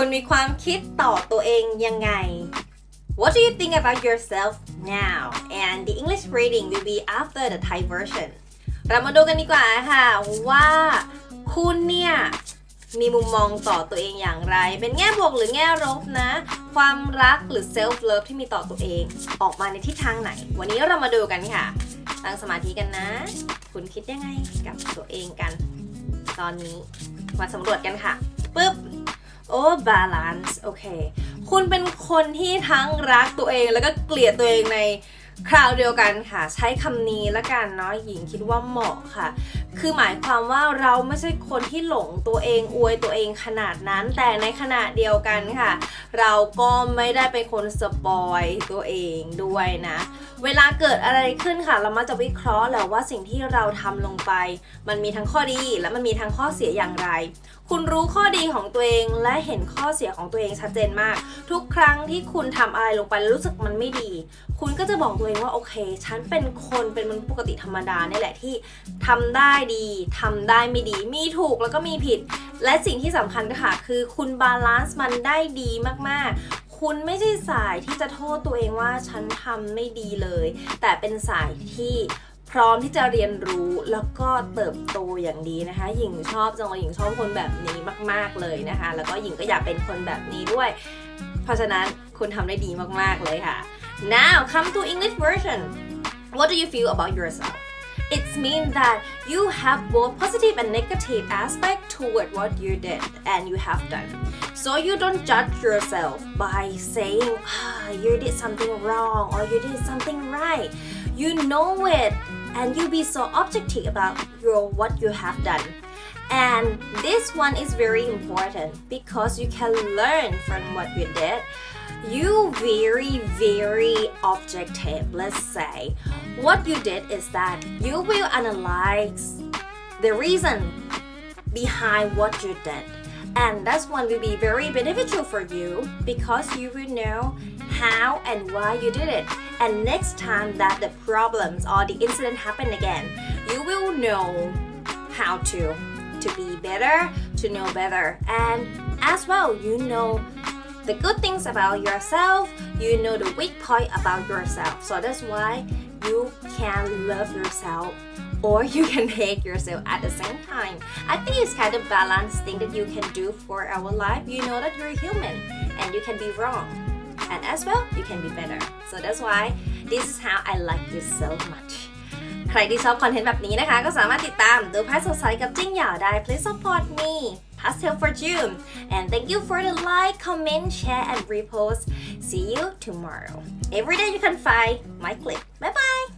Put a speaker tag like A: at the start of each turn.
A: คุณมีความคิดต่อตัวเองยังไง What do you think about yourself now and the English reading will be after the Thai version เรามาดูกันดีกว่าค่ะว่าคุณเนี่ยมีมุมมองต่อตัวเองอย่างไร เป็นแง่บวกหรือแง่ลบนะ ความรักหรือ self love ที่มีต่อตัวเอง ออกมาในทิศทางไหน วันนี้เรามาดูกันค่ะ ตั้งสมาธิกันนะ คุณคิดยังไงกับตัวเองกัน ตอนนี้มาสำรวจกันค่ะปึ๊บ โอ้บาลานซ์โอเค คุณเป็นคนที่ทั้งรักตัวเองแล้วก็เกลียดตัวเองใน คราวเดียวกันค่ะ ใช้คำนี้ละกันเนาะหญิงคิดว่าเหมาะค่ะ คือหมายความว่าเราไม่ใช่คนที่หลงตัวเองอวยตัวเองขนาดนั้น แต่ในขณะเดียวกันค่ะ เราก็ไม่ได้เป็นคนสปอยตัวเองด้วยนะ เวลาเกิดอะไรขึ้นค่ะ เรามักจะวิเคราะห์แหละว่าสิ่งที่เราทำลงไป มันมีทั้งข้อดีและมันมีทั้งข้อเสียอย่างไร คุณรู้ข้อดีของตัวเองและเห็นข้อเสียของตัวเองชัดเจนมาก ทุกครั้งที่คุณทำอะไรลงไปแล้วรู้สึกมันไม่ดี คุณก็จะบอกตัวเองว่าโอเค ฉันเป็นคนเป็นมนุษย์ปกติธรรมดาเนี่ยแหละที่ทำได้ดีทำได้ไม่ดี มีถูกแล้วก็มีผิด และสิ่งที่สำคัญค่ะ คือคุณบาลานซ์มันได้ดีมากๆคุณไม่ใช่สายที่จะโทษตัวเองว่าฉันทำไม่ดีเลย แต่เป็นสายที่พร้อมที่จะเรียนรู้แล้วก็เติบโตอย่างดีนะคะ หญิงชอบจังเลยหญิงชอบคนแบบนี้มาก ๆเลยนะคะ แล้วก็หญิงก็อยากเป็นคนแบบนี้ด้วย เพราะฉะนั้นคุณทำได้ดีมากๆเลยค่ะ now come to English version. What do you feel about yourself? It means that you have both positive and negative aspect toward what you did and you have done. So you don't judge yourself by saying ah, you did something wrong or you did something right. You know it and you be so objective about your what you have done and this one is very important because you can learn from what you did. You very very objective let's say. What you did is that you will analyze the reason behind what you did. And that one will be very beneficial for you because you will know how and why you did it. And next time that the problems or the incident happen again you will know how to to be better to know better. And as well you know the good things about yourself you know the weak point about yourself. So that's why you can love yourself or you can hate yourself at the same time. I think it's kind of balanced thing that you can do for our life. You know that you're human and you can be wrong. And as well you can be better. So that's why this is how i like you so much ใครที่ชอบคอนเทนต์แบบนี้นะคะ ก็สามารถติดตามดูพาสดใสกับจิ้งหยาได้ please support me pastel for June and thank you for the like comment share and repost see you tomorrow every day you can find my clip bye bye